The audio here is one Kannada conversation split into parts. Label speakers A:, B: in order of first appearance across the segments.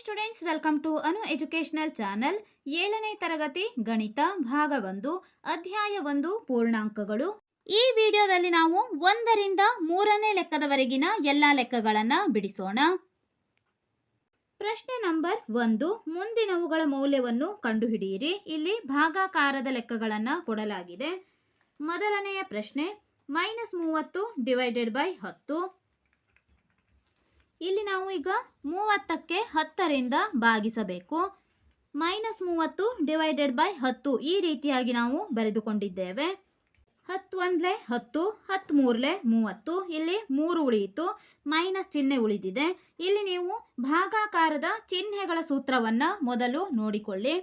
A: Students welcome to Anu educational channel ಏಳನೇ ತರಗತಿ ಗಣಿತ ಭಾಗ ಒಂದು, ಅಧ್ಯಾಯ ಒಂದು, ಪೂರ್ಣಾಂಕಗಳು. ಈ ವಿಡಿಯೋದಲ್ಲಿ ನಾವು ಒಂದರಿಂದ ಮೂರನೇ ಲೆಕ್ಕದವರೆಗಿನ ಎಲ್ಲ ಲೆಕ್ಕಗಳನ್ನು ಬಿಡಿಸೋಣ. ಪ್ರಶ್ನೆ ನಂಬರ್ ಒಂದು, ಮುಂದಿನವುಗಳ ಮೌಲ್ಯವನ್ನು ಕಂಡುಹಿಡಿಯಿರಿ. ಇಲ್ಲಿ ಭಾಗಾಕಾರದ ಲೆಕ್ಕಗಳನ್ನು ಕೊಡಲಾಗಿದೆ. ಮೊದಲನೆಯ ಪ್ರಶ್ನೆ ಮೈನಸ್ ಮೂವತ್ತು ಡಿವೈಡೆಡ್ ಬೈ ಹತ್ತು. ಇಲ್ಲಿ ನಾವು ಈಗ ಮೂವತ್ತಕ್ಕೆ ಹತ್ತರಿಂದ ಭಾಗಿಸಬೇಕು. ಮೈನಸ್ ಮೂವತ್ತು ಡಿವೈಡೆಡ್ ಬೈ ಹತ್ತು. ಈ ರೀತಿಯಾಗಿ ನಾವು ಬರೆದುಕೊಂಡಿದ್ದೇವೆ. ಹತ್ತು ಒಂದ್ಲೆ ಹತ್ತು ಹತ್ತು ಮೂರಲೆ ಮೂವತ್ತು. ಇಲ್ಲಿ ಮೂರು ಉಳಿಯಿತು. ಮೈನಸ್ ಚಿಹ್ನೆ ಉಳಿದಿದೆ. ಇಲ್ಲಿ ನೀವು ಭಾಗಾಕಾರದ ಚಿಹ್ನೆಗಳ ಸೂತ್ರವನ್ನು ಮೊದಲು ನೋಡಿಕೊಳ್ಳಿ.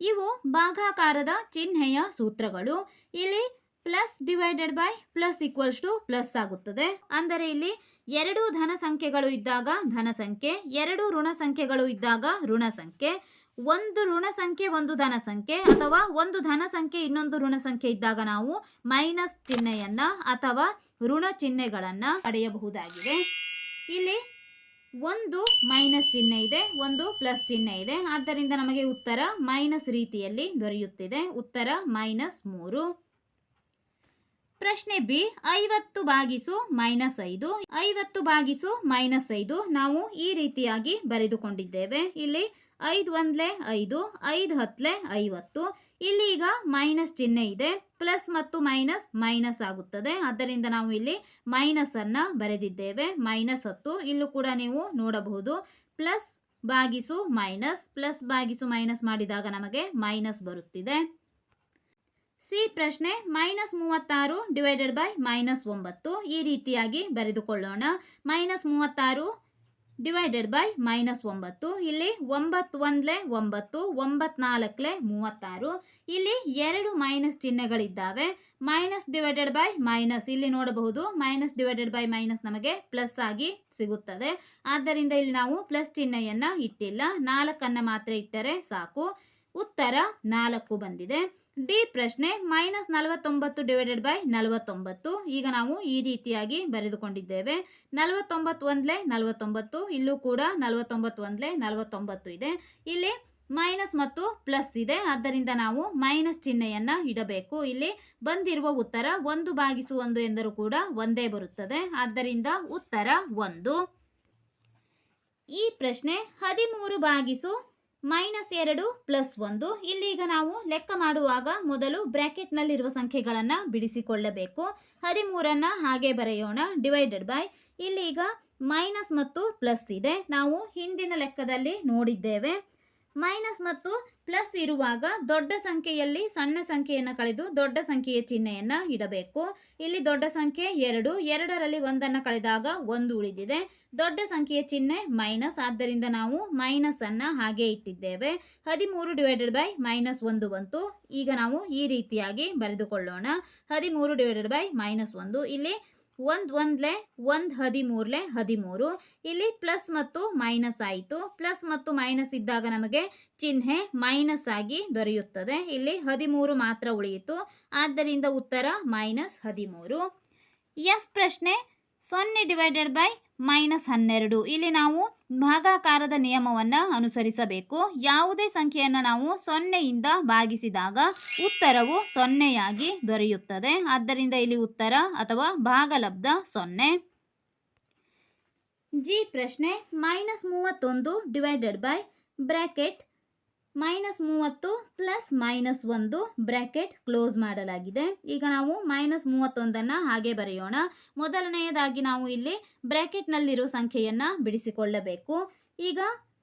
A: ಇವು ಭಾಗಾಕಾರದ ಚಿಹ್ನೆಯ ಸೂತ್ರಗಳು. ಇಲ್ಲಿ plus divided by plus equals to plus ಆಗುತ್ತದೆ. ಅಂದರೆ ಇಲ್ಲಿ ಎರಡು ಧನ ಸಂಖ್ಯೆಗಳು ಇದ್ದಾಗ ಧನ ಸಂಖ್ಯೆ, ಎರಡು ಋಣ ಸಂಖ್ಯೆಗಳು ಇದ್ದಾಗ ಋಣ ಸಂಖ್ಯೆ, ಒಂದು ಋಣ ಸಂಖ್ಯೆ, ಒಂದು ಧನ ಸಂಖ್ಯೆ ಅಥವಾ ಒಂದು ಧನ ಸಂಖ್ಯೆ, ಇನ್ನೊಂದು ಋಣ ಸಂಖ್ಯೆ ಇದ್ದಾಗ ನಾವು ಮೈನಸ್ ಚಿಹ್ನೆಯನ್ನ ಅಥವಾ ಋಣ ಚಿಹ್ನೆಗಳನ್ನ ಪಡೆಯಬಹುದಾಗಿದೆ. ಇಲ್ಲಿ ಒಂದು ಮೈನಸ್ ಚಿಹ್ನೆ ಇದೆ, ಒಂದು ಪ್ಲಸ್ ಚಿಹ್ನೆ ಇದೆ. ಆದ್ದರಿಂದ ನಮಗೆ ಉತ್ತರ ಮೈನಸ್ ರೀತಿಯಲ್ಲಿ ದೊರೆಯುತ್ತಿದೆ. ಉತ್ತರ ಮೈನಸ್ ಮೂರು. ಪ್ರಶ್ನೆ ಬಿ, ಐವತ್ತು ಬಾಗಿಸು ಮೈನಸ್ ಐದು, ಐವತ್ತು ಬಾಗಿಸು ಮೈನಸ್ ಐದು ನಾವು ಈ ರೀತಿಯಾಗಿ ಬರೆದುಕೊಂಡಿದ್ದೇವೆ. ಇಲ್ಲಿ ಐದು ಒಂದ್ಲೆ ಐದು ಐದು ಹತ್ತಲೆ ಐವತ್ತು. ಇಲ್ಲಿ ಈಗ ಮೈನಸ್ ಚಿಹ್ನೆ ಇದೆ, ಪ್ಲಸ್ ಮತ್ತು ಮೈನಸ್ ಮೈನಸ್ ಆಗುತ್ತದೆ. ಆದ್ದರಿಂದ ನಾವು ಇಲ್ಲಿ ಮೈನಸ್ ಅನ್ನ ಬರೆದಿದ್ದೇವೆ. ಮೈನಸ್ ಹತ್ತು, ಇಲ್ಲೂ ಕೂಡ ನೀವು ನೋಡಬಹುದು. ಪ್ಲಸ್ ಬಾಗಿಸು ಮೈನಸ್, ಪ್ಲಸ್ ಬಾಗಿಸು ಮೈನಸ್ ಮಾಡಿದಾಗ ನಮಗೆ ಮೈನಸ್ ಬರುತ್ತಿದೆ. ಸಿ ಪ್ರಶ್ನೆ ಮೈನಸ್ ಮೂವತ್ತಾರು ಡಿವೈಡೆಡ್ ಬೈ ಮೈನಸ್ ಒಂಬತ್ತು. ಈ ರೀತಿಯಾಗಿ ಬರೆದುಕೊಳ್ಳೋಣ. ಮೈನಸ್ ಮೂವತ್ತಾರು ಡಿವೈಡೆಡ್ ಬೈ ಮೈನಸ್ ಒಂಬತ್ತು. ಇಲ್ಲಿ ಒಂಬತ್ತು ಒಂದ್ಲೆ ಒಂಬತ್ತು ಒಂಬತ್ನಾಲ್ಕಲೆ ಮೂವತ್ತಾರು. ಇಲ್ಲಿ ಎರಡು minus ಚಿಹ್ನೆಗಳಿದ್ದಾವೆ. Minus divided by minus. ಇಲ್ಲಿ ನೋಡಬಹುದು ಮೈನಸ್ ಡಿವೈಡೆಡ್ ಬೈ ಮೈನಸ್ ನಮಗೆ ಪ್ಲಸ್ ಆಗಿ ಸಿಗುತ್ತದೆ. ಆದ್ದರಿಂದ ಇಲ್ಲಿ ನಾವು ಪ್ಲಸ್ ಚಿಹ್ನೆಯನ್ನು ಇಟ್ಟಿಲ್ಲ. ನಾಲ್ಕನ್ನ ಮಾತ್ರ ಇಟ್ಟರೆ ಸಾಕು. ಉತ್ತರ ನಾಲ್ಕು ಬಂದಿದೆ. ಡಿ ಪ್ರಶ್ನೆ ಮೈನಸ್ ನಲವತ್ತೊಂಬತ್ತು ಡಿವೈಡೆಡ್ ಬೈ ನಲವತ್ತೊಂಬತ್ತು. ಈಗ ನಾವು ಈ ರೀತಿಯಾಗಿ ಬರೆದುಕೊಂಡಿದ್ದೇವೆ. ನಲವತ್ತೊಂಬತ್ತು ಒಂದ್ಲೆ ನಲವತ್ತೊಂಬತ್ತು, ಇಲ್ಲೂ ಕೂಡ ನಲವತ್ತೊಂಬತ್ತು ಒಂದ್ಲೆ ನಲವತ್ತೊಂಬತ್ತು ಇದೆ. ಇಲ್ಲಿ ಮೈನಸ್ ಮತ್ತು ಪ್ಲಸ್ ಇದೆ. ಆದ್ದರಿಂದ ನಾವು ಮೈನಸ್ ಚಿಹ್ನೆಯನ್ನು ಇಡಬೇಕು. ಇಲ್ಲಿ ಬಂದಿರುವ ಉತ್ತರ ಒಂದು ಬಾಗಿಸು ಒಂದು ಎಂದರೂ ಕೂಡ ಒಂದೇ ಬರುತ್ತದೆ. ಆದ್ದರಿಂದ ಉತ್ತರ ಒಂದು. ಈ ಪ್ರಶ್ನೆ ಹದಿಮೂರು ಬಾಗಿಸು ಮೈನಸ್ ಎರಡು ಪ್ಲಸ್ ಒಂದು. ಇಲ್ಲೀಗ ನಾವು ಲೆಕ್ಕ ಮಾಡುವಾಗ ಮೊದಲು ಬ್ರ್ಯಾಕೆಟ್ನಲ್ಲಿರುವ ಸಂಖ್ಯೆಗಳನ್ನು ಬಿಡಿಸಿಕೊಳ್ಳಬೇಕು. ಹದಿಮೂರನ್ನು ಹಾಗೆ ಬರೆಯೋಣ. ಡಿವೈಡೆಡ್ ಬೈ ಇಲ್ಲೀಗ ಮೈನಸ್ ಮತ್ತು ಪ್ಲಸ್ ಇದೆ. ನಾವು ಹಿಂದಿನ ಲೆಕ್ಕದಲ್ಲಿ ನೋಡಿದ್ದೇವೆ. ಮೈನಸ್ ಮತ್ತು ಪ್ಲಸ್ ಇರುವಾಗ ದೊಡ್ಡ ಸಂಖ್ಯೆಯಲ್ಲಿ ಸಣ್ಣ ಸಂಖ್ಯೆಯನ್ನು ಕಳೆದು ದೊಡ್ಡ ಸಂಖ್ಯೆಯ ಚಿಹ್ನೆಯನ್ನು ಇಡಬೇಕು. ಇಲ್ಲಿ ದೊಡ್ಡ ಸಂಖ್ಯೆ ಎರಡು, ಎರಡರಲ್ಲಿ ಒಂದನ್ನು ಕಳೆದಾಗ ಒಂದು ಉಳಿದಿದೆ. ದೊಡ್ಡ ಸಂಖ್ಯೆಯ ಚಿಹ್ನೆ ಮೈನಸ್, ಆದ್ದರಿಂದ ನಾವು ಮೈನಸ್ ಅನ್ನ ಹಾಗೆ ಇಟ್ಟಿದ್ದೇವೆ. ಹದಿಮೂರು ಡಿವೈಡೆಡ್ ಬೈ ಮೈನಸ್ ಒಂದು ಬಂತು. ಈಗ ನಾವು ಈ ರೀತಿಯಾಗಿ ಬರೆದುಕೊಳ್ಳೋಣ. ಹದಿಮೂರು ಡಿವೈಡೆಡ್ ಬೈ ಮೈನಸ್ ಒಂದು. ಇಲ್ಲಿ ಒಂದು ಒಂದ್ಲೆ, ಒಂದು ಹದಿಮೂರ್ಲೆ, ಹದಿಮೂರು. ಇಲ್ಲಿ ಪ್ಲಸ್ ಮತ್ತು ಮೈನಸ್ ಆಯಿತು. ಪ್ಲಸ್ ಮತ್ತು ಮೈನಸ್ ಇದ್ದಾಗ ನಮಗೆ ಚಿಹ್ನೆ ಮೈನಸ್ ಆಗಿ ದೊರೆಯುತ್ತದೆ. ಇಲ್ಲಿ ಹದಿಮೂರು ಮಾತ್ರ ಉಳಿಯಿತು. ಆದ್ದರಿಂದ ಉತ್ತರ ಮೈನಸ್ ಹದಿಮೂರು. ಎಫ್ ಪ್ರಶ್ನೆ ಸೊನ್ನೆ ಡಿವೈಡೆಡ್ ಬೈ ಮೈನಸ್ ಹನ್ನೆರಡು. ಇಲ್ಲಿ ನಾವು ಭಾಗಾಕಾರದ ನಿಯಮವನ್ನು ಅನುಸರಿಸಬೇಕು. ಯಾವುದೇ ಸಂಖ್ಯೆಯನ್ನು ನಾವು ಸೊನ್ನೆಯಿಂದ ಭಾಗಿಸಿದಾಗ ಉತ್ತರವು ಸೊನ್ನೆಯಾಗಿ ದೊರೆಯುತ್ತದೆ. ಆದ್ದರಿಂದ ಇಲ್ಲಿ ಉತ್ತರ ಅಥವಾ ಭಾಗಲಬ್ಧ ಸೊನ್ನೆ. ಜಿ ಪ್ರಶ್ನೆ ಮೈನಸ್ ಮೂವತ್ತೊಂದು ಡಿವೈಡೆಡ್ ಬೈ ಬ್ರ್ಯಾಕೆಟ್ ಮೈನಸ್ ಮೂವತ್ತು ಪ್ಲಸ್ ಮೈನಸ್ ಒಂದು ಬ್ರ್ಯಾಕೆಟ್ ಕ್ಲೋಸ್ ಮಾಡಲಾಗಿದೆ. ಈಗ ನಾವು ಮೈನಸ್ ಮೂವತ್ತೊಂದನ್ನು ಹಾಗೆ ಬರೆಯೋಣ. ಮೊದಲನೆಯದಾಗಿ ನಾವು ಇಲ್ಲಿ ಬ್ರ್ಯಾಕೆಟ್ನಲ್ಲಿರೋ ಸಂಖ್ಯೆಯನ್ನು ಬಿಡಿಸಿಕೊಳ್ಳಬೇಕು. ಈಗ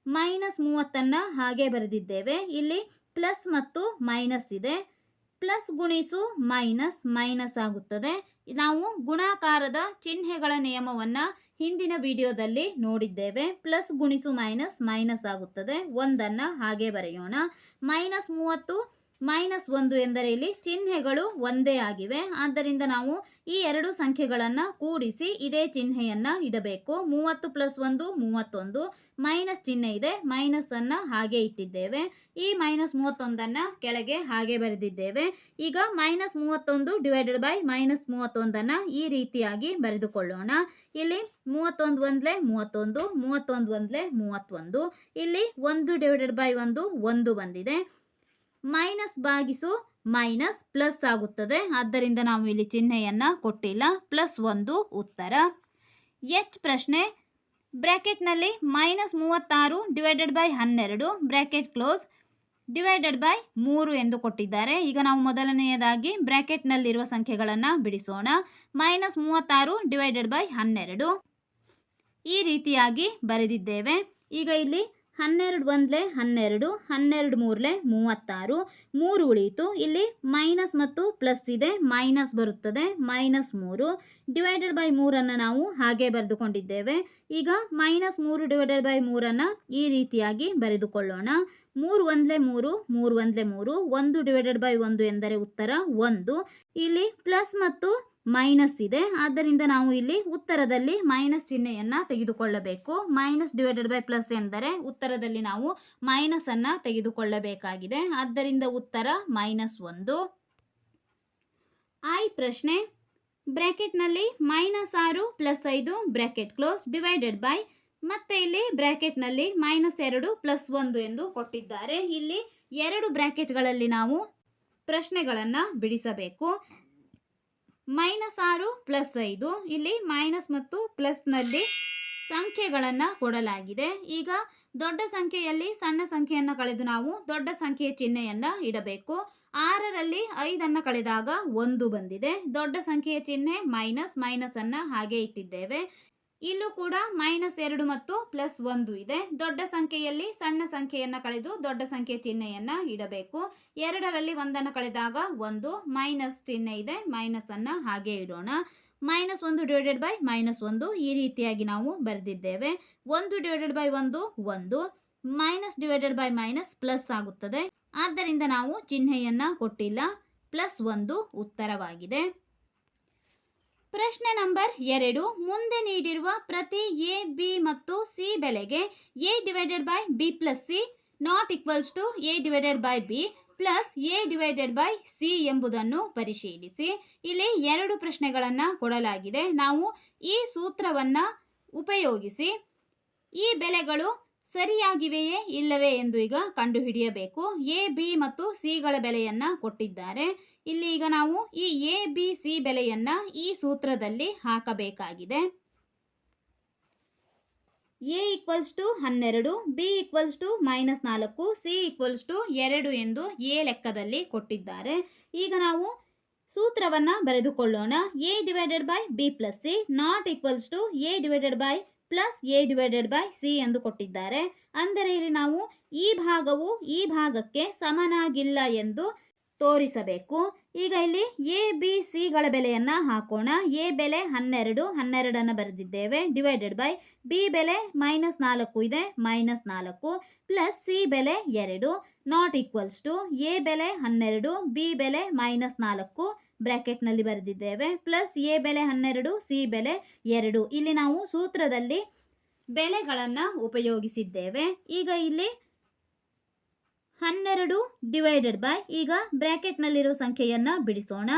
A: ಮೈನಸ್ ಮೂವತ್ತನ್ನು ಹಾಗೆ ಬರೆದಿದ್ದೇವೆ. ಇಲ್ಲಿ ಪ್ಲಸ್ ಮತ್ತು ಮೈನಸ್ ಇದೆ. ಪ್ಲಸ್ ಗುಣಿಸು ಮೈನಸ್ ಮೈನಸ್ ಆಗುತ್ತದೆ. ನಾವು ಗುಣಾಕಾರದ ಚಿಹ್ನೆಗಳ ನಿಯಮವನ್ನು ಹಿಂದಿನ ವಿಡಿಯೋದಲ್ಲಿ ನೋಡಿದ್ದೇವೆ. ಪ್ಲಸ್ ಗುಣಿಸು ಮೈನಸ್ ಮೈನಸ್ ಆಗುತ್ತದೆ. ಒಂದನ್ನು ಹಾಗೆ ಬರೆಯೋಣ. ಮೈನಸ್ ಮೂವತ್ತು ಮೈನಸ್ ಒಂದು ಎಂದರೆ ಇಲ್ಲಿ ಚಿಹ್ನೆಗಳು ಒಂದೇ ಆಗಿವೆ. ಆದ್ದರಿಂದ ನಾವು ಈ ಎರಡು ಸಂಖ್ಯೆಗಳನ್ನು ಕೂಡಿಸಿ ಇದೇ ಚಿಹ್ನೆಯನ್ನು ಇಡಬೇಕು. ಮೂವತ್ತು ಪ್ಲಸ್ ಒಂದು, ಮೂವತ್ತೊಂದು. ಮೈನಸ್ ಚಿಹ್ನೆ ಇದೆ. ಮೈನಸ್ ಅನ್ನ ಹಾಗೆ ಇಟ್ಟಿದ್ದೇವೆ. ಈ ಮೈನಸ್ ಮೂವತ್ತೊಂದನ್ನು ಕೆಳಗೆ ಹಾಗೆ ಬರೆದಿದ್ದೇವೆ. ಈಗ ಮೈನಸ್ ಮೂವತ್ತೊಂದು ಡಿವೈಡೆಡ್ ಬೈ ಮೈನಸ್ ಮೂವತ್ತೊಂದನ್ನು ಈ ರೀತಿಯಾಗಿ ಬರೆದುಕೊಳ್ಳೋಣ. ಇಲ್ಲಿ ಮೂವತ್ತೊಂದು ಒಂದ್ಲೆ ಮೂವತ್ತೊಂದು ಮೂವತ್ತೊಂದು ಒಂದ್ಲೆ ಮೂವತ್ತೊಂದು. ಇಲ್ಲಿ ಒಂದು ಡಿವೈಡೆಡ್ ಬೈ ಒಂದು ಒಂದು ಬಂದಿದೆ. ಮೈನಸ್ ಭಾಗಿಸು ಮೈನಸ್ ಪ್ಲಸ್ ಆಗುತ್ತದೆ. ಆದ್ದರಿಂದ ನಾವು ಇಲ್ಲಿ ಚಿಹ್ನೆಯನ್ನ ಕೊಟ್ಟಿಲ್ಲ. ಪ್ಲಸ್ ಒಂದು ಉತ್ತರ. ಎಚ್ ಪ್ರಶ್ನೆ ಬ್ರ್ಯಾಕೆಟ್ನಲ್ಲಿ ಮೈನಸ್ ಮೂವತ್ತಾರು ಡಿವೈಡೆಡ್ ಬೈ ಹನ್ನೆರಡು, ಬ್ರ್ಯಾಕೆಟ್ ಕ್ಲೋಸ್ ಡಿವೈಡೆಡ್ ಬೈ ಮೂರು ಎಂದು ಕೊಟ್ಟಿದ್ದಾರೆ. ಈಗ ನಾವು ಮೊದಲನೆಯದಾಗಿ ಬ್ರ್ಯಾಕೆಟ್ನಲ್ಲಿರುವ ಸಂಖ್ಯೆಗಳನ್ನು ಬಿಡಿಸೋಣ. ಮೈನಸ್ ಮೂವತ್ತಾರು ಡಿವೈಡೆಡ್ ಬೈ ಹನ್ನೆರಡು. ಈ ರೀತಿಯಾಗಿ ಬರೆದಿದ್ದೇವೆ. ಈಗ ಇಲ್ಲಿ ಹನ್ನೆರಡು ಒಂದ್ಲೆ ಹನ್ನೆರಡು ಹನ್ನೆರಡು ಮೂರಲೆ ಮೂವತ್ತಾರು, ಮೂರು ಉಳಿಯಿತು. ಇಲ್ಲಿ ಮೈನಸ್ ಮತ್ತು ಪ್ಲಸ್ ಇದೆ, ಮೈನಸ್ ಬರುತ್ತದೆ, ಮೈನಸ್ ಮೂರು. ಡಿವೈಡೆಡ್ ಬೈ ಮೂರನ್ನು ನಾವು ಹಾಗೆ ಬರೆದುಕೊಂಡಿದ್ದೇವೆ. ಈಗ ಮೈನಸ್ ಮೂರು ಡಿವೈಡೆಡ್ ಬೈ ಮೂರನ್ನು ಈ ರೀತಿಯಾಗಿ ಬರೆದುಕೊಳ್ಳೋಣ. ಮೂರು ಒಂದ್ಲೆ ಮೂರು ಮೂರು ಒಂದ್ಲೆ ಮೂರು, ಒಂದು ಡಿವೈಡೆಡ್ ಬೈ ಒಂದು ಎಂದರೆ ಉತ್ತರ ಒಂದು. ಇಲ್ಲಿ ಪ್ಲಸ್ ಮತ್ತು ಮೈನಸ್ ಇದೆ. ಆದ್ದರಿಂದ ನಾವು ಇಲ್ಲಿ ಉತ್ತರದಲ್ಲಿ ಮೈನಸ್ ಚಿಹ್ನೆಯನ್ನು ತೆಗೆದುಕೊಳ್ಳಬೇಕು. ಮೈನಸ್ ಡಿವೈಡೆಡ್ ಬೈ ಪ್ಲಸ್ ಎಂದರೆ ಉತ್ತರದಲ್ಲಿ ನಾವು ಮೈನಸ್ ಅನ್ನ ತೆಗೆದುಕೊಳ್ಳಬೇಕಾಗಿದೆ. ಆದ್ದರಿಂದ ಉತ್ತರ ಮೈನಸ್ ಒಂದು. ಐ ಪ್ರಶ್ನೆ. ಬ್ರ್ಯಾಕೆಟ್ನಲ್ಲಿ ಮೈನಸ್ ಆರು ಪ್ಲಸ್ ಐದು ಬ್ರ್ಯಾಕೆಟ್ ಕ್ಲೋಸ್ ಡಿವೈಡೆಡ್ ಬೈ ಮತ್ತೆ ಇಲ್ಲಿ ಬ್ರ್ಯಾಕೆಟ್ನಲ್ಲಿ ಮೈನಸ್ ಎರಡು ಪ್ಲಸ್ ಒಂದು ಎಂದು ಕೊಟ್ಟಿದ್ದಾರೆ. ಇಲ್ಲಿ ಎರಡು ಬ್ರ್ಯಾಕೆಟ್ಗಳಲ್ಲಿ ನಾವು ಪ್ರಶ್ನೆಗಳನ್ನು ಬಿಡಿಸಬೇಕು. ಮೈನಸ್ ಆರು ಪ್ಲಸ್ ಐದು. ಇಲ್ಲಿ ಮೈನಸ್ ಮತ್ತು ಪ್ಲಸ್ನಲ್ಲಿ ಸಂಖ್ಯೆಗಳನ್ನು ಕೊಡಲಾಗಿದೆ. ಈಗ ದೊಡ್ಡ ಸಂಖ್ಯೆಯಲ್ಲಿ ಸಣ್ಣ ಸಂಖ್ಯೆಯನ್ನು ಕಳೆದು ನಾವು ದೊಡ್ಡ ಸಂಖ್ಯೆಯ ಚಿಹ್ನೆಯನ್ನು ಇಡಬೇಕು. ಆರರಲ್ಲಿ ಐದನ್ನು ಕಳೆದಾಗ ಒಂದು ಬಂದಿದೆ. ದೊಡ್ಡ ಸಂಖ್ಯೆಯ ಚಿಹ್ನೆ ಮೈನಸ್ ಮೈನಸ್ ಅನ್ನ ಹಾಗೆ ಇಟ್ಟಿದ್ದೇವೆ. ಇಲ್ಲೂ ಕೂಡ ಮೈನಸ್ ಎರಡು ಮತ್ತು ಪ್ಲಸ್ ಒಂದು ಇದೆ. ದೊಡ್ಡ ಸಂಖ್ಯೆಯಲ್ಲಿ ಸಣ್ಣ ಸಂಖ್ಯೆಯನ್ನು ಕಳೆದು ದೊಡ್ಡ ಸಂಖ್ಯೆಯ ಚಿಹ್ನೆಯನ್ನ ಇಡಬೇಕು. ಎರಡರಲ್ಲಿ ಒಂದನ್ನು ಕಳೆದಾಗ ಒಂದು ಮೈನಸ್ ಚಿಹ್ನೆ ಇದೆ ಮೈನಸ್ ಅನ್ನ ಹಾಗೆ ಇಡೋಣ. ಮೈನಸ್ ಒಂದು ಡಿವೈಡೆಡ್ ಬೈ ಮೈನಸ್ ಒಂದು ಈ ರೀತಿಯಾಗಿ ನಾವು ಬರೆದಿದ್ದೇವೆ. ಒಂದು ಡಿವೈಡೆಡ್ ಬೈ ಒಂದು ಒಂದು. Minus divided by minus plus ಆಗುತ್ತದೆ. ಆದ್ದರಿಂದ ನಾವು ಚಿಹ್ನೆಯನ್ನ ಕೊಟ್ಟಿಲ್ಲ. ಪ್ಲಸ್ ಒಂದು ಉತ್ತರವಾಗಿದೆ. ಪ್ರಶ್ನೆ ನಂಬರ್ ಎರಡು. ಮುಂದೆ ನೀಡಿರುವ ಪ್ರತಿ ಎ, ಬಿ ಮತ್ತು ಸಿ ಬೆಲೆಗೆ a divided by b plus c, not equals to a divided by b plus a divided by c ಎಂಬುದನ್ನು ಪರಿಶೀಲಿಸಿ. ಇಲ್ಲಿ ಎರಡು ಪ್ರಶ್ನೆಗಳನ್ನು ಕೊಡಲಾಗಿದೆ. ನಾವು ಈ ಸೂತ್ರವನ್ನು ಉಪಯೋಗಿಸಿ ಈ ಬೆಲೆಗಳು ಸರಿಯಾಗಿವೆಯೇ ಇಲ್ಲವೇ ಎಂದು ಈಗ ಕಂಡುಹಿಡಿಯಬೇಕು. ಎ, ಬಿ ಮತ್ತು ಸಿಗಳ ಬೆಲೆಯನ್ನು ಕೊಟ್ಟಿದ್ದಾರೆ. ಇಲ್ಲಿ ಈಗ ನಾವು ಈ ಎ ಬಿ ಸಿ ಬೆಲೆಯನ್ನ ಈ ಸೂತ್ರದಲ್ಲಿ ಹಾಕಬೇಕಾಗಿದೆ. ಎ ಈಕ್ವಲ್ಸ್ ಟು ಹನ್ನೆರಡು ಬಿ ಈಕ್ವಲ್ಸ್ ಟು ಮೈನಸ್ ನಾಲ್ಕು ಸಿ ಈಕ್ವಲ್ಸ್ ಟು ಎರಡು ಎಂದು ಎ ಲೆಕ್ಕದಲ್ಲಿ ಕೊಟ್ಟಿದ್ದಾರೆ. ಈಗ ನಾವು ಸೂತ್ರವನ್ನು ಬರೆದುಕೊಳ್ಳೋಣ. A divided by b plus c not equals to a divided by plus a divided by c ಎಂದು ಕೊಟ್ಟಿದ್ದಾರೆ. ಅಂದರೆ ಇಲ್ಲಿ ನಾವು ಈ ಭಾಗವು ಈ ಭಾಗಕ್ಕೆ ಸಮನಾಗಿಲ್ಲ ಎಂದು ತೋರಿಸಬೇಕು. ಈಗ ಇಲ್ಲಿ ಎ ಬಿ ಸಿಗಳ ಬೆಲೆಯನ್ನು ಹಾಕೋಣ. ಎ ಬೆಲೆ ಹನ್ನೆರಡು, ಹನ್ನೆರಡನ್ನು ಬರೆದಿದ್ದೇವೆ. ಡಿವೈಡೆಡ್ ಬೈ ಬಿ ಬೆಲೆ ಮೈನಸ್ ನಾಲ್ಕು ಇದೆ ಮೈನಸ್ ನಾಲ್ಕು ಪ್ಲಸ್ ಸಿ ಬೆಲೆ ಎರಡು ನಾಟ್ ಈಕ್ವಲ್ಸ್ ಟು ಎ ಬೆಲೆ ಹನ್ನೆರಡು ಬಿ ಬೆಲೆ ಮೈನಸ್ ನಾಲ್ಕು ಬ್ರ್ಯಾಕೆಟ್ನಲ್ಲಿ ಬರೆದಿದ್ದೇವೆ. ಪ್ಲಸ್ ಎ ಬೆಲೆ ಹನ್ನೆರಡು ಸಿ ಬೆಲೆ ಎರಡು. ಇಲ್ಲಿ ನಾವು ಸೂತ್ರದಲ್ಲಿ ಬೆಲೆಗಳನ್ನು ಉಪಯೋಗಿಸಿದ್ದೇವೆ. ಈಗ ಇಲ್ಲಿ ಹನ್ನೆರಡು ಡಿವೈಡೆಡ್ ಬೈ ಈಗ ಬ್ರ್ಯಾಕೆಟ್ನಲ್ಲಿರೋ ಸಂಖ್ಯೆಯನ್ನು ಬಿಡಿಸೋಣ.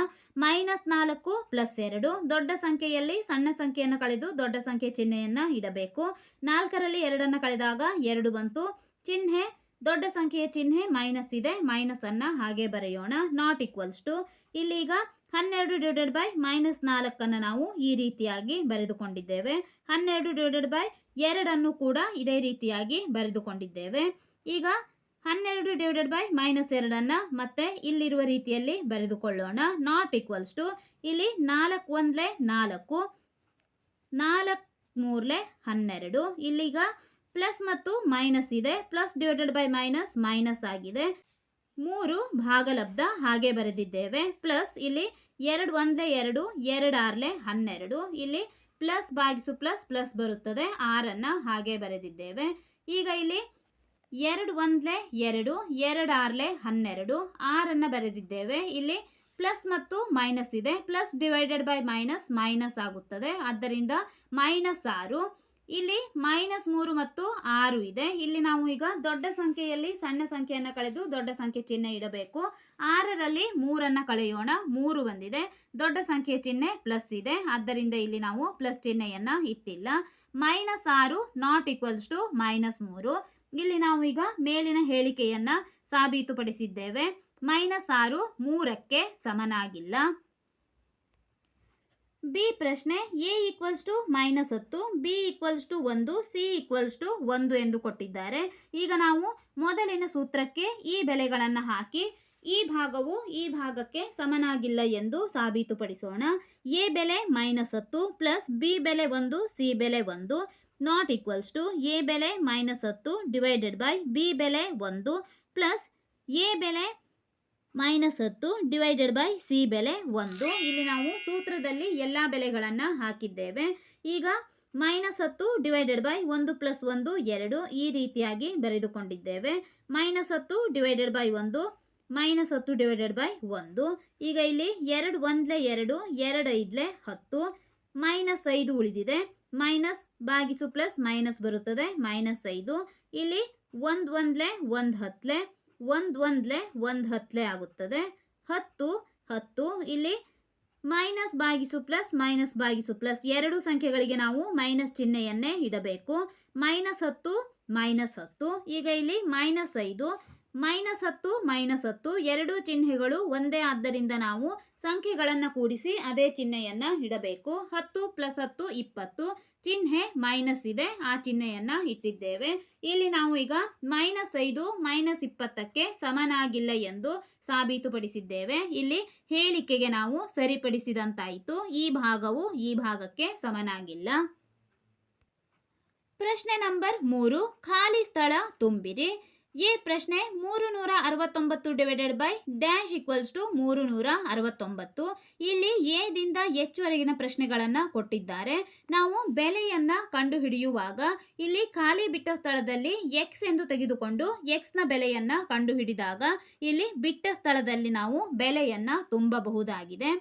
A: ಮೈನಸ್ ನಾಲ್ಕು ಪ್ಲಸ್ ಎರಡು. ದೊಡ್ಡ ಸಂಖ್ಯೆಯಲ್ಲಿ ಸಣ್ಣ ಸಂಖ್ಯೆಯನ್ನು ಕಳೆದು ದೊಡ್ಡ ಸಂಖ್ಯೆ ಚಿಹ್ನೆಯನ್ನು ಇಡಬೇಕು. ನಾಲ್ಕರಲ್ಲಿ ಎರಡನ್ನು ಕಳೆದಾಗ ಎರಡು ಬಂತು. ಚಿಹ್ನೆ, ದೊಡ್ಡ ಸಂಖ್ಯೆಯ ಚಿಹ್ನೆ ಮೈನಸ್ ಇದೆ. ಮೈನಸ್ ಅನ್ನ ಹಾಗೆ ಬರೆಯೋಣ. Not equals to. ಇಲ್ಲೀಗ ಹನ್ನೆರಡು ಡಿವೈಡೆಡ್ ಬೈ ಮೈನಸ್ ನಾಲ್ಕನ್ನು ನಾವು ಈ ರೀತಿಯಾಗಿ ಬರೆದುಕೊಂಡಿದ್ದೇವೆ. ಹನ್ನೆರಡು ಡಿವೈಡೆಡ್ ಬೈ ಎರಡನ್ನು ಕೂಡ ಇದೇ ರೀತಿಯಾಗಿ ಬರೆದುಕೊಂಡಿದ್ದೇವೆ. ಈಗ ಹನ್ನೆರಡು ಡಿವೈಡೆಡ್ ಬೈ ಮೈನಸ್ ಎರಡನ್ನು ಮತ್ತೆ ಇಲ್ಲಿರುವ ರೀತಿಯಲ್ಲಿ ಬರೆದುಕೊಳ್ಳೋಣ. ನಾಟ್ ಈಕ್ವಲ್ಸ್ ಟು ಇಲ್ಲಿ ನಾಲ್ಕು ಒಂದ್ಲೆ ನಾಲ್ಕು ನಾಲ್ಕು ಮೂರಲೆ ಹನ್ನೆರಡು. ಇಲ್ಲಿಗ ಪ್ಲಸ್ ಮತ್ತು ಮೈನಸ್ ಇದೆ. Plus divided by minus minus ಆಗಿದೆ. ಮೂರು ಭಾಗಲಬ್ಧ ಹಾಗೆ ಬರೆದಿದ್ದೇವೆ. ಪ್ಲಸ್ ಇಲ್ಲಿ ಎರಡು ಒಂದೇ ಎರಡು ಎರಡು ಆರ್ಲೆ ಹನ್ನೆರಡು. ಇಲ್ಲಿ ಪ್ಲಸ್ ಭಾಗಿಸು ಪ್ಲಸ್ ಪ್ಲಸ್ ಬರುತ್ತದೆ. ಆರನ್ನು ಹಾಗೆ ಬರೆದಿದ್ದೇವೆ. ಈಗ ಇಲ್ಲಿ ಎರಡು ಒಂದ್ಲೆ ಎರಡು ಎರಡು ಆರ್ಲೆ ಹನ್ನೆರಡು ಆರನ್ನು ಬರೆದಿದ್ದೇವೆ. ಇಲ್ಲಿ ಪ್ಲಸ್ ಮತ್ತು ಮೈನಸ್ ಇದೆ. Plus divided by minus minus ಆಗುತ್ತದೆ. ಆದ್ದರಿಂದ ಮೈನಸ್ ಆರು. ಇಲ್ಲಿ ಮೈನಸ್ ಮೂರು ಮತ್ತು ಆರು ಇದೆ. ಇಲ್ಲಿ ನಾವು ಈಗ ದೊಡ್ಡ ಸಂಖ್ಯೆಯಲ್ಲಿ ಸಣ್ಣ ಸಂಖ್ಯೆಯನ್ನು ಕಳೆದು ದೊಡ್ಡ ಸಂಖ್ಯೆ ಚಿಹ್ನೆ ಇಡಬೇಕು. ಆರರಲ್ಲಿ ಮೂರನ್ನು ಕಳೆಯೋಣ. ಮೂರು ಬಂದಿದೆ. ದೊಡ್ಡ ಸಂಖ್ಯೆ ಚಿಹ್ನೆ ಪ್ಲಸ್ ಇದೆ. ಆದ್ದರಿಂದ ಇಲ್ಲಿ ನಾವು ಪ್ಲಸ್ ಚಿಹ್ನೆಯನ್ನ ಇಟ್ಟಿಲ್ಲ. ಮೈನಸ್ ಆರು, ನಾಟ್ ಈಕ್ವಲ್ಸ್ ಟು ಮೈನಸ್ ಮೂರು. ಇಲ್ಲಿ ನಾವು ಈಗ ಮೇಲಿನ ಹೇಳಿಕೆಯನ್ನ ಸಾಬೀತುಪಡಿಸಿದ್ದೇವೆ. ಮೈನಸ್ ಆರು ಮೂರಕ್ಕೆ ಸಮನಾಗಿಲ್ಲ. ಬಿ ಪ್ರಶ್ನೆ, ಎ ಈಕ್ವಲ್ಸ್ ಟು ಮೈನಸ್ ಹತ್ತು, ಬಿ ಈಕ್ವಲ್ಸ್ ಟು ಒಂದು, ಸಿ ಈಕ್ವಲ್ಸ್ ಟು ಒಂದು ಎಂದು ಕೊಟ್ಟಿದ್ದಾರೆ. ಈಗ ನಾವು ಮೊದಲಿನ ಸೂತ್ರಕ್ಕೆ ಈ ಬೆಲೆಗಳನ್ನು ಹಾಕಿ, ಈ ಭಾಗವು ಈ ಭಾಗಕ್ಕೆ ಸಮನಾಗಿಲ್ಲ ಎಂದು ಸಾಬೀತುಪಡಿಸೋಣ. ಎ ಬೆಲೆ ಮೈನಸ್ ಹತ್ತು ಪ್ಲಸ್ ಬಿ ಬೆಲೆ ಒಂದು, ಸಿ ಬೆಲೆ ಒಂದು ನಾಟ್ ಈಕ್ವಲ್ಸ್ ಟು ಎ ಬೆಲೆ ಮೈನಸ್ ಹತ್ತು ಡಿವೈಡೆಡ್ ಬೈ ಬಿ ಬೆಲೆ ಒಂದು ಪ್ಲಸ್ ಎ ಬೆಲೆ ಮೈನಸ್ ಹತ್ತು ಡಿವೈಡೆಡ್ ಬೈ ಸಿ ಬೆಲೆ ಒಂದು. ಇಲ್ಲಿ ನಾವು ಸೂತ್ರದಲ್ಲಿ ಎಲ್ಲ ಬೆಲೆಗಳನ್ನು ಹಾಕಿದ್ದೇವೆ. ಈಗ ಮೈನಸ್ ಹತ್ತು ಡಿವೈಡೆಡ್ ಬೈ ಒಂದು ಪ್ಲಸ್ ಒಂದು ಎರಡು ಈ ರೀತಿಯಾಗಿ ಬರೆದುಕೊಂಡಿದ್ದೇವೆ. ಮೈನಸ್ ಹತ್ತು ಡಿವೈಡೆಡ್ ಬೈ ಒಂದು ಮೈನಸ್ ಹತ್ತು ಡಿವೈಡೆಡ್ ಬೈ ಒಂದು. ಈಗ ಇಲ್ಲಿ ಎರಡು ಒಂದ್ಲೆ ಎರಡು ಎರಡು ಐದ್ಲೆ ಹತ್ತು ಮೈನಸ್ ಐದು ಉಳಿದಿದೆ. ಮೈನಸ್ ಬಾಗಿಸು ಪ್ಲಸ್ ಮೈನಸ್ ಬರುತ್ತದೆ. ಮೈನಸ್ ಐದು. ಇಲ್ಲಿ ಒಂದು ಒಂದ್ಲೆ ಒಂದು ಹತ್ಲೆ, ಒಂದು ಒಂದ್ಲೆ ಒಂದು ಹತ್ಲೆ ಆಗುತ್ತದೆ. ಹತ್ತು ಹತ್ತು. ಇಲ್ಲಿ ಮೈನಸ್ ಬಾಗಿಸು ಪ್ಲಸ್ ಮೈನಸ್ ಬಾಗಿಸು ಪ್ಲಸ್ ಎರಡು ಸಂಖ್ಯೆಗಳಿಗೆ ನಾವು ಮೈನಸ್ ಚಿಹ್ನೆಯನ್ನೇ ಇಡಬೇಕು. ಮೈನಸ್ ಹತ್ತು ಮೈನಸ್ ಹತ್ತು. ಈಗ ಇಲ್ಲಿ ಮೈನಸ್ ಐದು. ಮೈನಸ್ ಹತ್ತು ಮೈನಸ್ ಹತ್ತು, ಎರಡು ಚಿಹ್ನೆಗಳು ಒಂದೇ ಆದ್ದರಿಂದ ನಾವು ಸಂಖ್ಯೆಗಳನ್ನು ಕೂಡಿಸಿ ಅದೇ ಚಿಹ್ನೆಯನ್ನು ಇಡಬೇಕು. ಹತ್ತು ಪ್ಲಸ್ ಹತ್ತು, ಇಪ್ಪತ್ತು. ಚಿಹ್ನೆ ಮೈನಸ್ ಇದೆ, ಆ ಚಿಹ್ನೆಯನ್ನು ಇಟ್ಟಿದ್ದೇವೆ. ಇಲ್ಲಿ ನಾವು ಈಗ ಮೈನಸ್ ಐದು, ಮೈನಸ್ ಇಪ್ಪತ್ತಕ್ಕೆ ಸಮನಾಗಿಲ್ಲ ಎಂದು ಸಾಬೀತುಪಡಿಸಿದ್ದೇವೆ. ಇಲ್ಲಿ ಹೇಳಿಕೆಗೆ ನಾವು ಸರಿಪಡಿಸಿದಂತಾಯಿತು. ಈ ಭಾಗವು ಈ ಭಾಗಕ್ಕೆ ಸಮನಾಗಿಲ್ಲ. ಪ್ರಶ್ನೆ ನಂಬರ್ ಮೂರು, ಖಾಲಿ ಸ್ಥಳ ತುಂಬಿರಿ. ಎ ಪ್ರಶ್ನೆ ಮೂರು ನೂರ ಅರವತ್ತೊಂಬತ್ತು divided by dash equals to ಮೂರು ನೂರ ಅರವತ್ತೊಂಬತ್ತು ಇಲ್ಲಿ ಎದಿಂದ ಹೆಚ್ಚುವರೆಗಿನ ಪ್ರಶ್ನೆಗಳನ್ನು ಕೊಟ್ಟಿದ್ದಾರೆ. ನಾವು ಬೆಲೆಯನ್ನು ಕಂಡುಹಿಡಿಯುವಾಗ ಇಲ್ಲಿ ಖಾಲಿ ಬಿಟ್ಟ ಸ್ಥಳದಲ್ಲಿ ಎಕ್ಸ್ ಎಂದು ತೆಗೆದುಕೊಂಡು ಎಕ್ಸ್ನ ಬೆಲೆಯನ್ನು ಕಂಡುಹಿಡಿದಾಗ ಇಲ್ಲಿ ಬಿಟ್ಟ ಸ್ಥಳದಲ್ಲಿ ನಾವು ಬೆಲೆಯನ್ನು ತುಂಬಬಹುದಾಗಿದೆ.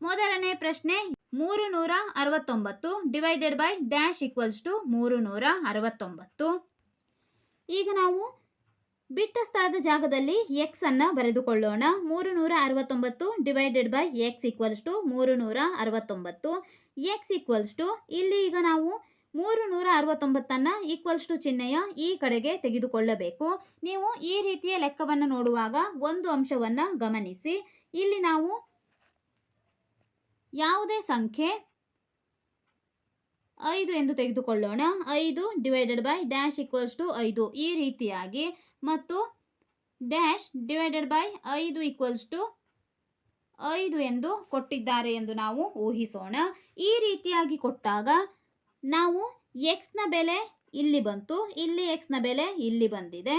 A: ಮೊದಲನೇ ಪ್ರಶ್ನೆ ಮೂರು ನೂರ ಅರವತ್ತೊಂಬತ್ತು divided by dash equals to ಮೂರು ನೂರ ಅರವತ್ತೊಂಬತ್ತು ಈಗ ನಾವು ಬಿಟ್ಟ ಸ್ಥಳದ ಜಾಗದಲ್ಲಿ ಎಕ್ಸ್ ಅನ್ನು ಬರೆದುಕೊಳ್ಳೋಣ. ಮೂರು ನೂರ ಅರವತ್ತೊಂಬತ್ತು divided by x equals to ಮೂರು ನೂರ ಅರವತ್ತೊಂಬತ್ತು ಎಕ್ಸ್ ಈಕ್ವಲ್ಸ್ ಟು ಇಲ್ಲಿ ಈಗ ನಾವು ಮೂರು ನೂರ ಅರವತ್ತೊಂಬತ್ತನ್ನು ಈಕ್ವಲ್ಸ್ ಟು ಚಿಹ್ನೆಯ ಈ ಕಡೆಗೆ ತೆಗೆದುಕೊಳ್ಳಬೇಕು. ನೀವು ಈ ರೀತಿಯ ಲೆಕ್ಕವನ್ನು ನೋಡುವಾಗ ಒಂದು ಅಂಶವನ್ನು ಗಮನಿಸಿ. ಇಲ್ಲಿ ನಾವು ಯಾವುದೇ ಸಂಖ್ಯೆ ಐದು ಎಂದು ತೆಗೆದುಕೊಳ್ಳೋಣ. ಐದು divided by dash equals to ಐದು. ಈ ರೀತಿಯಾಗಿ ಮತ್ತು ಡ್ಯಾಶ್ ಡಿವೈಡೆಡ್ ಬೈ ಐದು ಈಕ್ವಲ್ಸ್ ಟು ಐದು ಎಂದು ಕೊಟ್ಟಿದ್ದಾರೆ ಎಂದು ನಾವು ಊಹಿಸೋಣ. ಈ ರೀತಿಯಾಗಿ ಕೊಟ್ಟಾಗ ನಾವು ಎಕ್ಸ್ನ ಬೆಲೆ ಇಲ್ಲಿ ಬಂತು. ಇಲ್ಲಿ ಎಕ್ಸ್ನ ಬೆಲೆ ಇಲ್ಲಿ ಬಂದಿದೆ.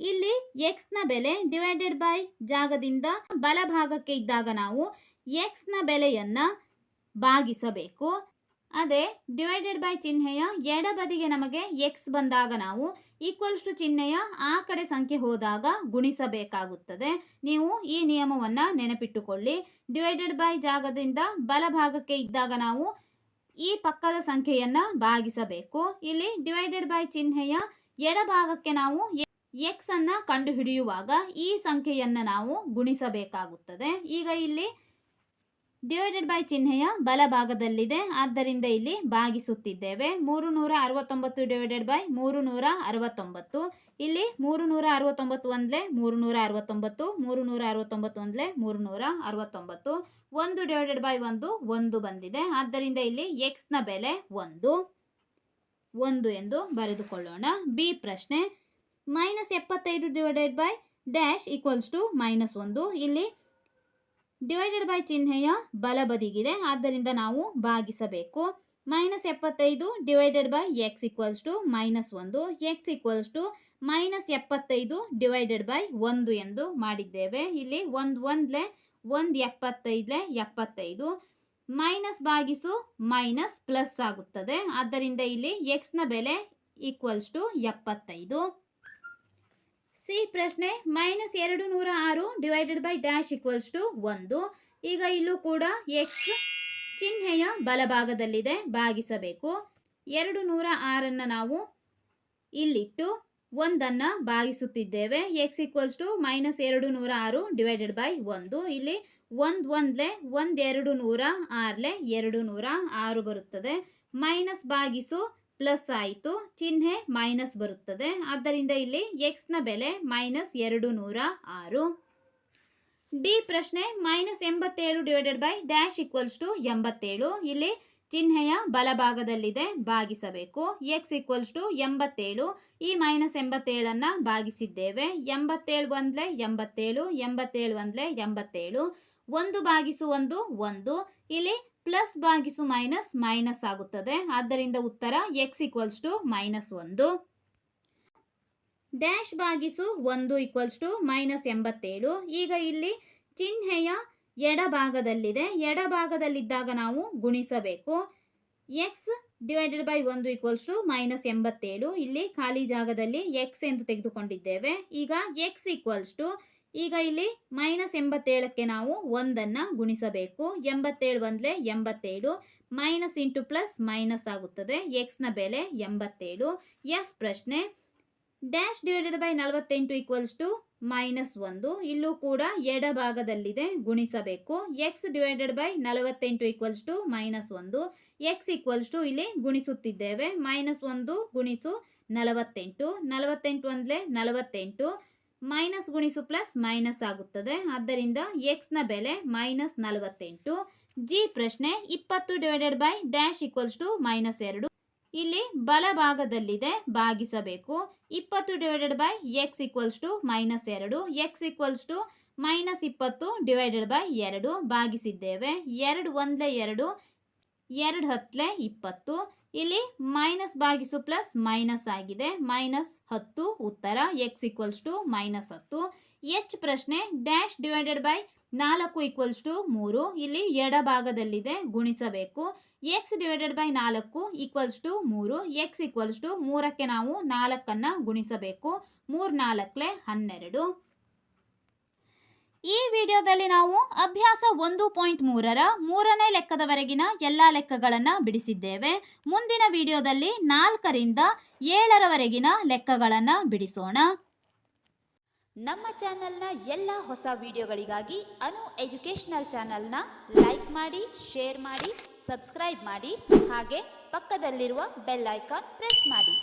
A: ಇಲ್ಲಿ ಎಕ್ಸ್ನ ಬೆಲೆ ಡಿವೈಡೆಡ್ ಬೈ ಜಾಗದಿಂದ ಬಲಭಾಗಕ್ಕೆ ಇದ್ದಾಗ ನಾವು ಎಕ್ಸ್ನ ಬೆಲೆಯನ್ನು ಭಾಗಿಸಬೇಕು. ಅದೇ ಡಿವೈಡೆಡ್ ಬೈ ಚಿಹ್ನೆಯ ಎಡಬದಿಗೆ ನಮಗೆ ಎಕ್ಸ್ ಬಂದಾಗ ನಾವು ಈಕ್ವಲ್ಸ್ ಟು ಚಿಹ್ನೆಯ ಆ ಕಡೆ ಸಂಖ್ಯೆ ಹೋದಾಗ ಗುಣಿಸಬೇಕಾಗುತ್ತದೆ. ನೀವು ಈ ನಿಯಮವನ್ನು ನೆನಪಿಟ್ಟುಕೊಳ್ಳಿ. ಡಿವೈಡೆಡ್ ಬೈ ಜಾಗದಿಂದ ಬಲಭಾಗಕ್ಕೆ ಇದ್ದಾಗ ನಾವು ಈ ಪಕ್ಕದ ಸಂಖ್ಯೆಯನ್ನು ಭಾಗಿಸಬೇಕು. ಇಲ್ಲಿ ಡಿವೈಡೆಡ್ ಬೈ ಚಿಹ್ನೆಯ ಎಡಭಾಗಕ್ಕೆ ನಾವು ಎಕ್ಸ್ ಅನ್ನ ಕಂಡುಹಿಡಿಯುವಾಗ ಈ ಸಂಖ್ಯೆಯನ್ನು ನಾವು ಗುಣಿಸಬೇಕಾಗುತ್ತದೆ. ಈಗ ಇಲ್ಲಿ ಡಿವೈಡೆಡ್ ಬೈ ಚಿಹ್ನೆಯ ಬಲಭಾಗದಲ್ಲಿದೆ. ಆದ್ದರಿಂದ ಇಲ್ಲಿ ಭಾಗಿಸುತ್ತಿದ್ದೇವೆ. ಮೂರು ನೂರ ಅರವತ್ತೊಂಬತ್ತು ಡಿವೈಡೆಡ್ ಬೈ ಮೂರು ನೂರ ಅರವತ್ತೊಂಬತ್ತು ಇಲ್ಲಿ ಮೂರು ನೂರ ಅರವತ್ತೊಂಬತ್ತು ಒಂದ್ಲೆ ಮೂರು ನೂರ ಅರವತ್ತೊಂಬತ್ತು ಮೂರು ನೂರ ಅರವತ್ತೊಂಬತ್ತು ಒಂದ್ಲೆ ಮೂರು ನೂರ ಅರವತ್ತೊಂಬತ್ತು ಒಂದು ಡಿವೈಡೆಡ್ ಬೈ ಒಂದು ಒಂದು ಬಂದಿದೆ. ಆದ್ದರಿಂದ ಇಲ್ಲಿ ಎಕ್ಸ್ನ ಬೆಲೆ ಒಂದು. ಒಂದು ಎಂದು ಬರೆದುಕೊಳ್ಳೋಣ. ಬಿ ಪ್ರಶ್ನೆ ಮೈನಸ್ ಎಪ್ಪತ್ತೈದು divided by dash equals to minus ಒಂದು. ಇಲ್ಲಿ ಡಿವೈಡೆಡ್ ಬೈ ಚಿಹ್ನೆಯ ಬಲಬದಿಗಿದೆ ಆದ್ದರಿಂದ ನಾವು ಭಾಗಿಸಬೇಕು. ಮೈನಸ್ ಎಪ್ಪತ್ತೈದು divided by x equals to minus ಒಂದು. ಎಕ್ಸ್ ಈಕ್ವಲ್ಸ್ ಟು ಮೈನಸ್ ಎಪ್ಪತ್ತೈದು ಡಿವೈಡೆಡ್ ಬೈ ಒಂದು ಎಂದು ಮಾಡಿದ್ದೇವೆ. ಇಲ್ಲಿ ಒಂದು, ಒಂದ್ಲೆ ಒಂದು, ಎಪ್ಪತ್ತೈದ್ಲೆ ಎಪ್ಪತ್ತೈದು. ಮೈನಸ್ ಭಾಗಿಸು ಮೈನಸ್ ಪ್ಲಸ್ ಆಗುತ್ತದೆ. ಆದ್ದರಿಂದ ಇಲ್ಲಿ ಎಕ್ಸ್ನ ಬೆಲೆ ಈಕ್ವಲ್ಸ್ ಟು ಎಪ್ಪತ್ತೈದು. ಸಿ ಪ್ರಶ್ನೆ ಮೈನಸ್ ಎರಡು ನೂರ ಆರು divided by dash equals to ಒಂದು. ಈಗ ಇಲ್ಲೂ ಕೂಡ ಎಕ್ಸ್ ಚಿಹ್ನೆಯ ಬಲಭಾಗದಲ್ಲಿದೆ, ಭಾಗಿಸಬೇಕು. ಎರಡು ನೂರ ಆರನ್ನು ನಾವು ಇಲ್ಲಿಟ್ಟು ಒಂದನ್ನು ಭಾಗಿಸುತ್ತಿದ್ದೇವೆ. ಎಕ್ಸ್ ಈಕ್ವಲ್ಸ್ ಟು ಮೈನಸ್ ಎರಡು ನೂರ ಆರು ಡಿವೈಡೆಡ್ ಬೈ ಒಂದು. ಇಲ್ಲಿ ಒಂದು ಒಂದ್ಲೆ ಒಂದೆರಡು ನೂರ ಆರ್ಲೆ ಎರಡು ನೂರ ಆರು ಬರುತ್ತದೆ. ಮೈನಸ್ ಭಾಗಿಸು ಪ್ಲಸ್ ಆಯಿತು, ಚಿಹ್ನೆ ಮೈನಸ್ ಬರುತ್ತದೆ. ಆದ್ದರಿಂದ ಇಲ್ಲಿ ಎಕ್ಸ್ನ ಬೆಲೆ ಮೈನಸ್ ಎರಡು ನೂರ ಆರು. ಡಿ ಪ್ರಶ್ನೆ ಮೈನಸ್ ಎಂಬತ್ತೇಳು divided by dash equals to ಎಂಬತ್ತೇಳು. ಇಲ್ಲಿ ಚಿಹ್ನೆಯ ಬಲಭಾಗದಲ್ಲಿದೆ, ಭಾಗಿಸಬೇಕು. ಎಕ್ಸ್ ಈಕ್ವಲ್ಸ್ ಟು ಎಂಬತ್ತೇಳು. ಈ ಮೈನಸ್ ಎಂಬತ್ತೇಳನ್ನು ಭಾಗಿಸಿದ್ದೇವೆ. ಎಂಬತ್ತೇಳು ಒಂದ್ಲೆ ಎಂಬತ್ತೇಳು ಎಂಬತ್ತೇಳು ಒಂದ್ಲೆ ಎಂಬತ್ತೇಳು. ಒಂದು ಭಾಗಿಸು ಒಂದು ಒಂದು. ಇಲ್ಲಿ ಪ್ಲಸ್ ಭಾಗಿಸು ಮೈನಸ್ ಮೈನಸ್ ಆಗುತ್ತದೆ. ಆದ್ದರಿಂದ ಉತ್ತರ ಎಕ್ಸ್ ಈಕ್ವಲ್ಸ್ ಟು ಮೈನಸ್ ಒಂದು. ಡ್ಯಾಶ್ ಭಾಗಿಸು ಒಂದು ಈಕ್ವಲ್ಸ್ ಟು ಮೈನಸ್ ಎಂಬತ್ತೇಳು. ಈಗ ಇಲ್ಲಿ ಚಿಹ್ನೆಯ ಎಡಭಾಗದಲ್ಲಿದೆ ಎಡಭಾಗದಲ್ಲಿದ್ದಾಗ ನಾವು ಗುಣಿಸಬೇಕು. ಎಕ್ಸ್ ಡಿವೈಡೆಡ್ ಬೈ ಒಂದು ಈಕ್ವಲ್ಸ್ ಟು ಮೈನಸ್ ಎಂಬತ್ತೇಳು. ಇಲ್ಲಿ ಖಾಲಿ ಜಾಗದಲ್ಲಿ ಎಕ್ಸ್ ಎಂದು ತೆಗೆದುಕೊಂಡಿದ್ದೇವೆ. ಈಗ ಎಕ್ಸ್ ಈಕ್ವಲ್ಸ್ ಟು ಈಗ ಇಲ್ಲಿ ಮೈನಸ್ ಎಂಬತ್ತೇಳಕ್ಕೆ ನಾವು ಒಂದನ್ನು ಗುಣಿಸಬೇಕು. ಎಂಬತ್ತೇಳು ಒಂದಲೇ ಎಂಬತ್ತೇಳು. ಮೈನಸ್ ಇಂಟು ಪ್ಲಸ್ ಮೈನಸ್ ಆಗುತ್ತದೆ. ಎಕ್ಸ್ನ ಬೆಲೆ ಎಂಬತ್ತೇಳು. ಎಫ್ ಪ್ರಶ್ನೆ ಡ್ಯಾಶ್ ಡಿವೈಡೆಡ್ ಬೈ ನಲವತ್ತೆಂಟು ಈಕ್ವಲ್ಸ್ ಟು ಮೈನಸ್ ಒಂದು. ಇಲ್ಲೂ ಕೂಡ ಎಡಭಾಗದಲ್ಲಿದೆ ಗುಣಿಸಬೇಕು. ಎಕ್ಸ್ ಡಿವೈಡೆಡ್ ಬೈ ನಲವತ್ತೆಂಟು ಈಕ್ವಲ್ಸ್ ಟು ಮೈನಸ್ ಒಂದು. ಎಕ್ಸ್ ಈಕ್ವಲ್ಸ್ ಟು ಇಲ್ಲಿ ಗುಣಿಸುತ್ತಿದ್ದೇವೆ. ಮೈನಸ್ ಒಂದು ಗುಣಿಸು ನಲವತ್ತೆಂಟು. ನಲವತ್ತೆಂಟು ಒಂದಲೇ ನಲವತ್ತೆಂಟು. ಮೈನಸ್ ಗುಣಿಸು ಪ್ಲಸ್ ಮೈನಸ್ ಆಗುತ್ತದೆ. ಆದ್ದರಿಂದ ಎಕ್ಸ್ನ ಬೆಲೆ ಮೈನಸ್ ನಲವತ್ತೆಂಟು ಜಿ ಪ್ರಶ್ನೆ ಇಪ್ಪತ್ತು divided by dash equals to minus ಎರಡು. ಇಲ್ಲಿ ಬಲಭಾಗದಲ್ಲಿದೆ ಭಾಗಿಸಬೇಕು. ಇಪ್ಪತ್ತು divided by x equals to minus ಎರಡು ಎಕ್ಸ್ ಈಕ್ವಲ್ಸ್ ಟು ಮೈನಸ್ ಇಪ್ಪತ್ತು ಡಿವೈಡೆಡ್ ಬೈ ಎರಡು, ಭಾಗಿಸಿದ್ದೇವೆ. ಎರಡು ಒಂದಲೇ ಎರಡು ಎರಡು ಹತ್ತಲೆ ಇಪ್ಪತ್ತು. ಇಲ್ಲಿ ಮೈನಸ್ ಭಾಗಿಸು ಪ್ಲಸ್ ಮೈನಸ್ ಆಗಿದೆ. ಮೈನಸ್ ಹತ್ತು ಉತ್ತರ. ಎಕ್ಸ್ ಈಕ್ವಲ್ಸ್ ಟು ಮೈನಸ್ ಹತ್ತು. ಎಚ್ ಪ್ರಶ್ನೆ ಡ್ಯಾಶ್ ಡಿವೈಡೆಡ್ ಬೈ ನಾಲ್ಕು ಈಕ್ವಲ್ಸ್ ಟು ಮೂರು. ಇಲ್ಲಿ ಎಡಭಾಗದಲ್ಲಿದೆ ಗುಣಿಸಬೇಕು. ಎಕ್ಸ್ ಡಿವೈಡೆಡ್ ಬೈ ನಾಲ್ಕು ಈಕ್ವಲ್ಸ್ ಟು ಮೂರು. ಎಕ್ಸ್ ಈಕ್ವಲ್ಸ್ ಟು ಮೂರಕ್ಕೆ ನಾವು ನಾಲ್ಕನ್ನು ಗುಣಿಸಬೇಕು. ಮೂರು ನಾಲ್ಕಲೆ ಹನ್ನೆರಡು. ಈ ವಿಡಿಯೋದಲ್ಲಿ ನಾವು ಅಭ್ಯಾಸ ಒಂದು ಪಾಯಿಂಟ್ ಮೂರರ ಮೂರನೇ ಲೆಕ್ಕದವರೆಗಿನ ಎಲ್ಲ ಲೆಕ್ಕಗಳನ್ನು ಬಿಡಿಸಿದ್ದೇವೆ. ಮುಂದಿನ ವಿಡಿಯೋದಲ್ಲಿ ನಾಲ್ಕರಿಂದ ಏಳರವರೆಗಿನ ಲೆಕ್ಕಗಳನ್ನು ಬಿಡಿಸೋಣ.
B: ನಮ್ಮ ಚಾನೆಲ್ನ ಎಲ್ಲ ಹೊಸ ವಿಡಿಯೋಗಳಿಗಾಗಿ ಅನು ಎಜುಕೇಷನಲ್ ಚಾನೆಲ್ನ ಲೈಕ್ ಮಾಡಿ, ಶೇರ್ ಮಾಡಿ, ಸಬ್ಸ್ಕ್ರೈಬ್ ಮಾಡಿ, ಹಾಗೆ ಪಕ್ಕದಲ್ಲಿರುವ ಬೆಲ್ ಐಕಾನ್ ಪ್ರೆಸ್ ಮಾಡಿ.